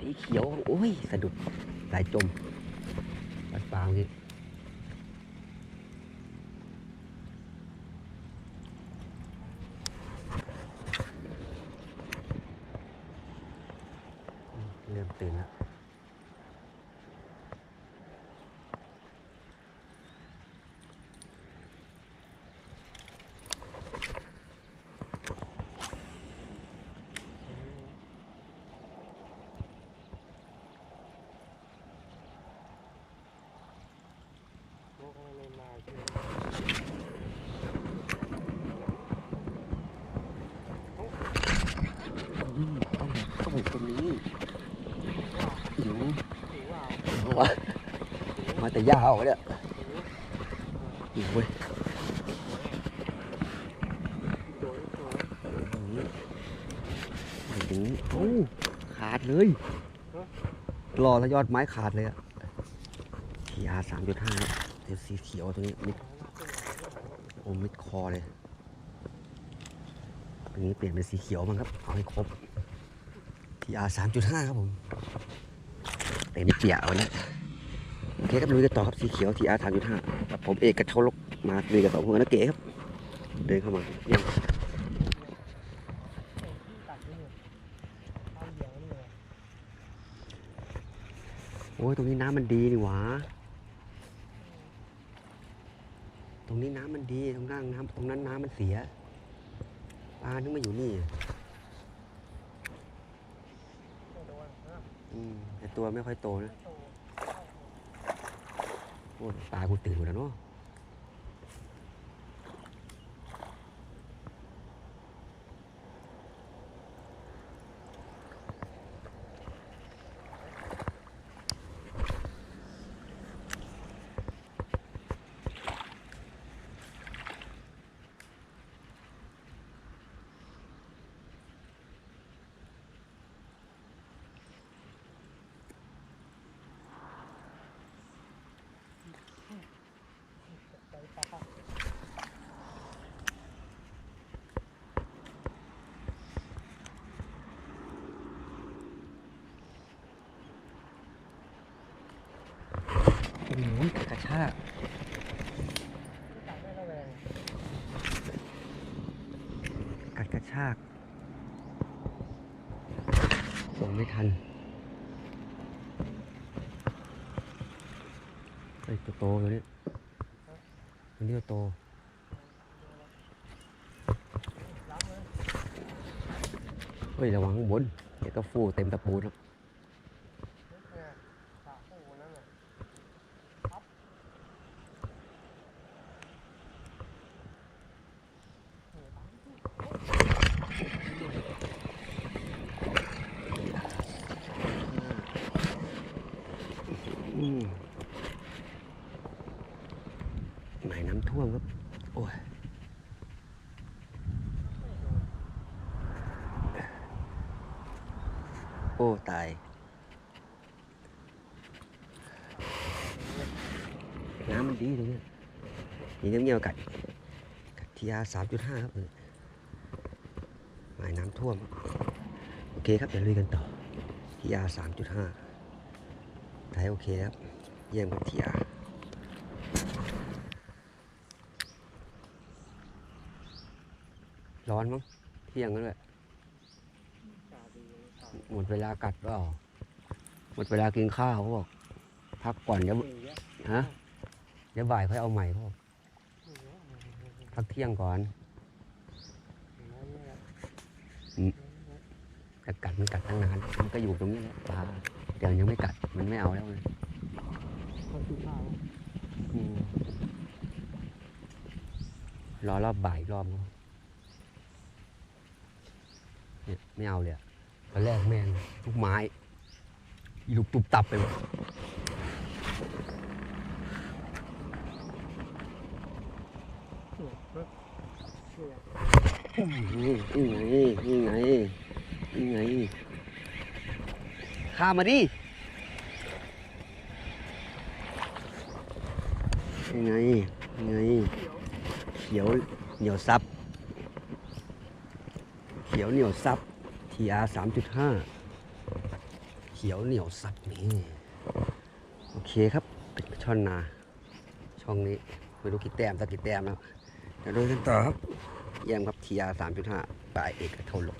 สีเขียว โอ้ย สะดุดสายจมปัดปลาเมื่อกี้เริ่มตื่นแล้ว อืมต้องต้องตรงนี้หิวเอาวะ มาแต่ยาวเนี่ยหิวเว้ยถึงโอ้ขาดเลยรอแล้วยอดไม้ขาดเลยอะทีอาสามจุดห้าเดี๋ยวสีเขียวตรงนี้มิดโอ้มิดคอเลยตรงนี้เปลี่ยนเป็นสีเขียวมั้งครับ เอาให้ครบ TR 3.5ครับผมแต่นี่เปียกเอาแล้วโอ เคครับลุยกันต่อครับสีเขียว TR 3.5กับผมเอกกับเทาลกมาลุยกับสองคนนักเก๋ครับ เดินเข้ามายังโอ้ยตรงนี้น้ำมันดีนี่หวะตรงนี้น้ำมันดีตรงนั้นน้ำตรงนั้นน้ำมันเสียปลานึกมาอยู่นี่อืมแต่ตัวไม่ค่อยโตนะ โอ้ตากูตื่นหมดแล้วเนาะโอ้ยกระชากกัดกระชากส่งไม่ทันเฮ้ยตัวโตตัวนี้ตัวนี้ตัวโตเฮ้ยระวังบนเดี๋ยวก็ฟูเต็มตะปูครับ หมายน้ำท่วมครับ โอ้ยโอ้ ตาย น้ำมันดีตรงเนี้ยมีน้ำเงี้ยวกัดกัดทีอาสามจุดห้าครับหมายน้ำท่วม โอเคครับเดี๋ยวลุยกันต่อทีอาสามจุดห้า ไทยโอเคครับ เยี่ยมครับทีอาร้อนมั้ง เที่ยงแล้วด้วยหมดเวลากัดเปล่าหมดเวลากินข้าวเขาบอกพักก่อนเดี๋ยวฮะเดี๋ยวบ่ายค่อยเอาใหม่เขาบอกพักเที่ยงก่อน แต่กัดมันกัดตั้งนาน มันก็อยู่ตรงนี้แหละปลาเดี๋ยวยังไม่กัด มันไม่เอาแล้วไงอืมรอรอบบ่ายอีกรอบนึงเนี่ยไม่เอาเลยอะตอนแรกแม่งทุกไม้อีลูกตุบตับไปหมดนี่นี่ไงนี่ไง นี่ไงข้ามาดินี่ไงนี่ไงเขียวเหนียวซับ เขียวเหนียวซับ TR 3.5เขียวเหนียวสัตว์นี่โอเคครับเป็นช่อนนา ช่องนี้ไม่รู้กี่แต้มสักกี่แต้มแล้วเดี๋ยวดูกันต่อครับเยี่ยมครับทีอาสามจุดห้าปลายเอกโทนลก